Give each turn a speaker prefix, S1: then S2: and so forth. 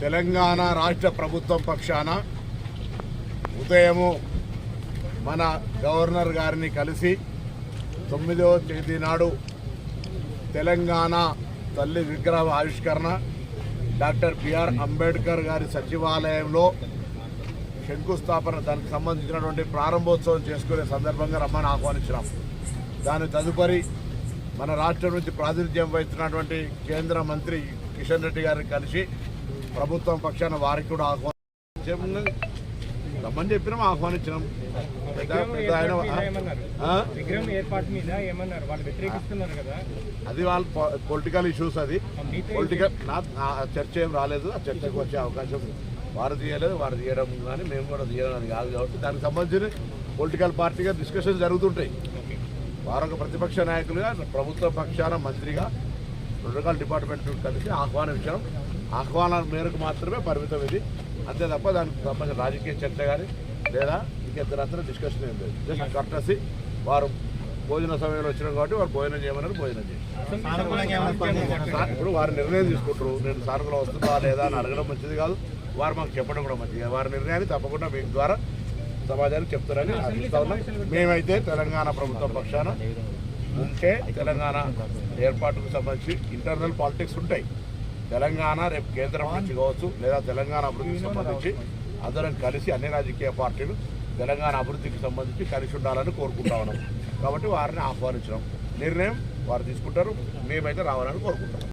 S1: తెలంగాణ రాష్ట్ర ప్రభుత్వం పక్షాన ఉదయము మన గవర్నర్ గారిని కలిసి తొమ్మిదవ తేదీ నాడు తెలంగాణ తల్లి విగ్రహ ఆవిష్కరణ డాక్టర్ బిఆర్ అంబేద్కర్ గారి సచివాలయంలో శంకుస్థాపన దానికి సంబంధించినటువంటి ప్రారంభోత్సవం చేసుకునే సందర్భంగా రమ్మని ఆహ్వానించినాం. దాని తదుపరి మన రాష్ట్రం నుంచి ప్రాతినిధ్యం వహిస్తున్నటువంటి కేంద్ర మంత్రి కిషన్ రెడ్డి గారిని కలిసి ప్రభుత్వం పక్షాన వారికి కూడా ఆహ్వానం రమ్మని చెప్పినాం ఆహ్వానించినాం. అది వాళ్ళ పొలిటికల్ ఇష్యూస్ అది. పొలిటికల్ నా చర్చ ఏం రాలేదు. ఆ చర్చకు వచ్చే అవకాశం వారు తీయలేదు. వారు తీయడం కానీ మేము కూడా తీయడం అది కాదు కాబట్టి దానికి సంబంధించిన పొలిటికల్ పార్టీగా డిస్కషన్స్ జరుగుతుంటాయి. వారు ఒక ప్రతిపక్ష నాయకులుగా ప్రభుత్వ పక్షాన మంత్రిగా రెండు రకాల డిపార్ట్మెంట్ కలిసి ఆహ్వానం ఇచ్చాం. ఆహ్వానం మేరకు మాత్రమే పరిమితం ఇది. అంతే తప్ప దానికి సంబంధించిన రాజకీయ చర్చ కానీ లేదా ఇంకెద్దరంతా డిస్కషన్ ఏం లేదు. జస్ట్ కర్టసి వారు భోజన సమయంలో వచ్చినాం కాబట్టి వారు భోజనం చేయమన్నారు భోజనం చేయాలి ఇప్పుడు వారి నిర్ణయం తీసుకుంటారు. నేను సానుకూలం వస్తుందా లేదా అని అడగడం మంచిది కాదు. వారు మాకు చెప్పడం కూడా మంచిది వారి నిర్ణయాన్ని తప్పకుండా మీ ద్వారా సమాజానికి చెప్తారని ఆశిస్తా ఉన్నాం. మేమైతే తెలంగాణ ప్రభుత్వం పక్షాన ఉంటే తెలంగాణ ఏర్పాటుకు సంబంధించి ఇంటర్నల్ పాలిటిక్స్ ఉంటాయి. తెలంగాణ రేపు కేంద్రం నుంచి కావచ్చు లేదా తెలంగాణ అభివృద్ధికి సంబంధించి అందరం కలిసి అన్ని రాజకీయ పార్టీలు తెలంగాణ అభివృద్ధికి సంబంధించి కలిసి ఉండాలని కోరుకుంటా ఉన్నాం. కాబట్టి వారిని ఆహ్వానించడం నిర్ణయం వారు తీసుకుంటారు మేమైతే రావాలని కోరుకుంటాం.